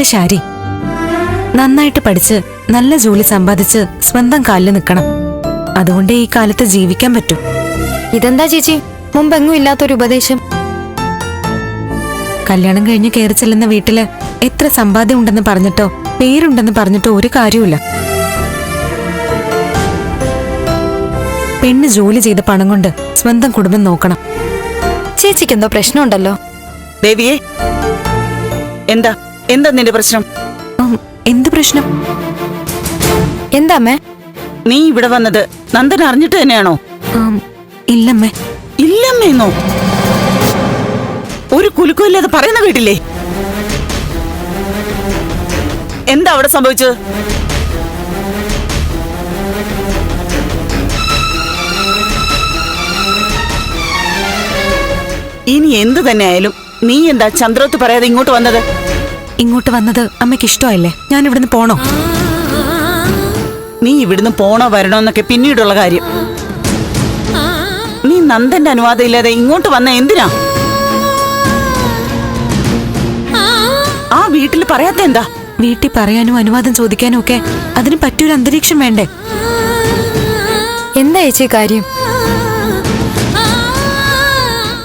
എന്റെ ശാരി. നന്നായിട്ട് പഠിച്ച് നല്ല ജോലി സമ്പാദിച്ച് സ്വന്തം കാലിൽ നിൽക്കണം അതുകൊണ്ടേ ഈ കാലത്ത് ജീവിക്കാൻ പറ്റൂ. ഇതെന്താ ചേച്ചി? മുമ്പെങ്ങും ഇല്ലാത്തൊരു ഉപദേശം. കല്യാണം കഴിഞ്ഞ് കയറി ചെല്ലുന്ന വീട്ടിൽ എത്ര സമ്പാദ്യം ഉണ്ടെന്ന് പറഞ്ഞിട്ടോ പേരുണ്ടെന്ന് പറഞ്ഞിട്ടോ ഒരു കാര്യമില്ല പെണ്ണ് ജോലി ചെയ്ത പണം കൊണ്ട് സ്വന്തം കുടുംബം നോക്കണം. ചേച്ചിക്ക് എന്തോ പ്രശ്നമുണ്ടല്ലോ. ദേവിയെ എന്താ? എന്താ നിന്റെ പ്രശ്നം? എന്ത് പ്രശ്നം? എന്താമ്മേ നീ ഇവിടെ വന്നത് നന്ദൻ അറിഞ്ഞിട്ട് തന്നെയാണോ? ഇല്ലമ്മേ. ഇല്ലമ്മേന്നോ? ഒരു കുലുക്കും ഇല്ലാതെ പറയുന്ന കേട്ടില്ലേ? എന്താ അവിടെ സംഭവിച്ചത്? ഇനി എന്ത് തന്നെ ആയാലും നീ എന്താ ചന്ദ്രോത്ത് പറയാതെ ഇങ്ങോട്ട് വന്നത്? ഇങ്ങോട്ട് വന്നത് അമ്മയ്ക്ക് ഇഷ്ടമല്ലേ ഞാൻ ഇവിടുന്ന് പോണോ? നീ ഇവിടുന്ന് പോണോ വരണോ എന്നൊക്കെ പിന്നീടുള്ള കാര്യം. നീ നന്ദന്റെ അനുവാദം ഇല്ലാതെ ഇങ്ങോട്ട് വന്ന എന്തിനാ? ആ വീട്ടിൽ പറയാത്ത എന്താ? വീട്ടിൽ പറയാനും അനുവാദം ചോദിക്കാനും ഒക്കെ അതിന് പറ്റിയൊരു അന്തരീക്ഷം വേണ്ടേ? എന്താ ചേച്ചി കാര്യം?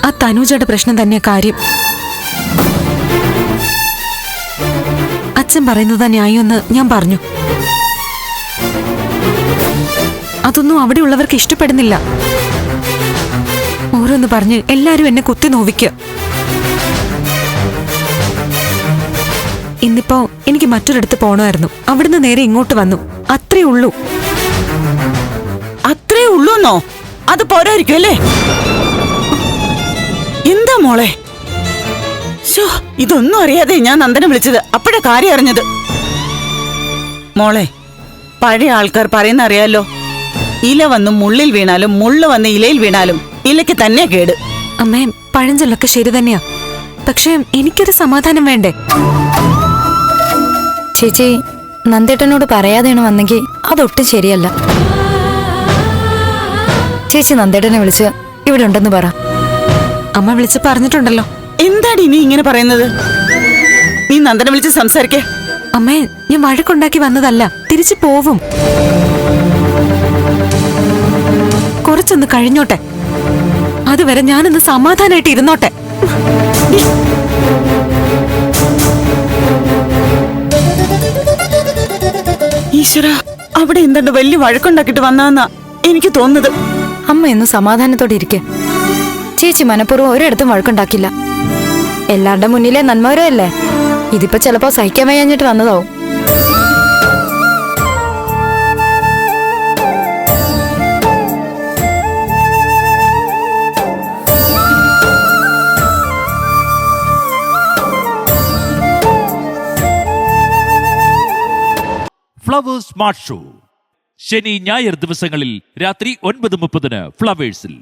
ആ തനൂജയുടെ പ്രശ്നം തന്നെ കാര്യം. അച്ഛൻ പറയുന്നത് ന്യായമെന്ന് ഞാൻ പറഞ്ഞു. അതൊന്നും അവിടെ ഉള്ളവർക്ക് ഇഷ്ടപ്പെടുന്നില്ല. ഓരോന്ന് പറഞ്ഞ് എല്ലാരും എന്നെ കുത്തി നോവിക്ക. ഇന്നിപ്പോ എനിക്ക് മറ്റൊരിടത്ത് പോണമായിരുന്നു. അവിടുന്ന് നേരെ ഇങ്ങോട്ട് വന്നു. അത്രേ ഉള്ളൂ. അത്രേ ഉള്ളൂന്നോ? അത് പോരായിരിക്കും അല്ലേ? എന്താ മോളെ? ശോ ഇതൊന്നും അറിയാതെ ഞാൻ നന്ദനെ വിളിച്ചത് അപ്പോഴാ കാര്യം അറിഞ്ഞത്. മോളെ പഴയ ആൾക്കാർ പറയുന്ന അറിയാലോ ഇല വന്ന് മുള്ളിൽ വീണാലും മുള്ള് വന്ന് ഇലയിൽ വീണാലും ഇലയ്ക്ക് തന്നെ കേട്. അമ്മേ പഴഞ്ചൊല്ലൊക്കെ ശരി തന്നെയാ. പക്ഷേ എനിക്കൊരു സമാധാനം വേണ്ടേ? ചേച്ചി നന്ദേട്ടനോട് പറയാതെയാണ് വന്നെങ്കിൽ അതൊട്ടും ശരിയല്ല. ചേച്ചി നന്ദേട്ടനെ വിളിച്ച് ഇവിടെ ഉണ്ടെന്ന് പറ. അമ്മ വിളിച്ച് പറഞ്ഞിട്ടുണ്ടല്ലോ. എന്താടി നീ ഇങ്ങനെ പറയുന്നത്? നീ നന്ദനെ വിളിച്ച് സംസാരിക്കേ. അമ്മേ ഞാൻ വഴക്കുണ്ടാക്കി വന്നതല്ല തിരിച്ചു പോവും. കുറച്ചൊന്ന് കഴിഞ്ഞോട്ടെ. അതുവരെ ഞാനൊന്ന് സമാധാനമായിട്ട് ഇരുന്നോട്ടെ. ഈശ്വര അവിടെ എന്തുണ്ട്? വലിയ വഴക്കുണ്ടാക്കിട്ട് വന്നാന്നാ എനിക്ക് തോന്നുന്നത്. അമ്മ എന്ന് സമാധാനത്തോടെ ഇരിക്കെ. ചേച്ചി മനഃപൂർവം ഒരിടത്തും വഴക്കുണ്ടാക്കില്ല. എല്ലാവരുടെ മുന്നിലെ നന്മവരല്ലേ? ഇതിപ്പോ ചിലപ്പോ സഹിക്കാൻ വയ്യാഞ്ഞിട്ട് വന്നതാവും. ഫ്ലവേഴ്സ് സ്മാർട്ട് ഷോ ശനി ഞായർ ദിവസങ്ങളിൽ രാത്രി ഒൻപത് മുപ്പതിന് ഫ്ലവേഴ്സിൽ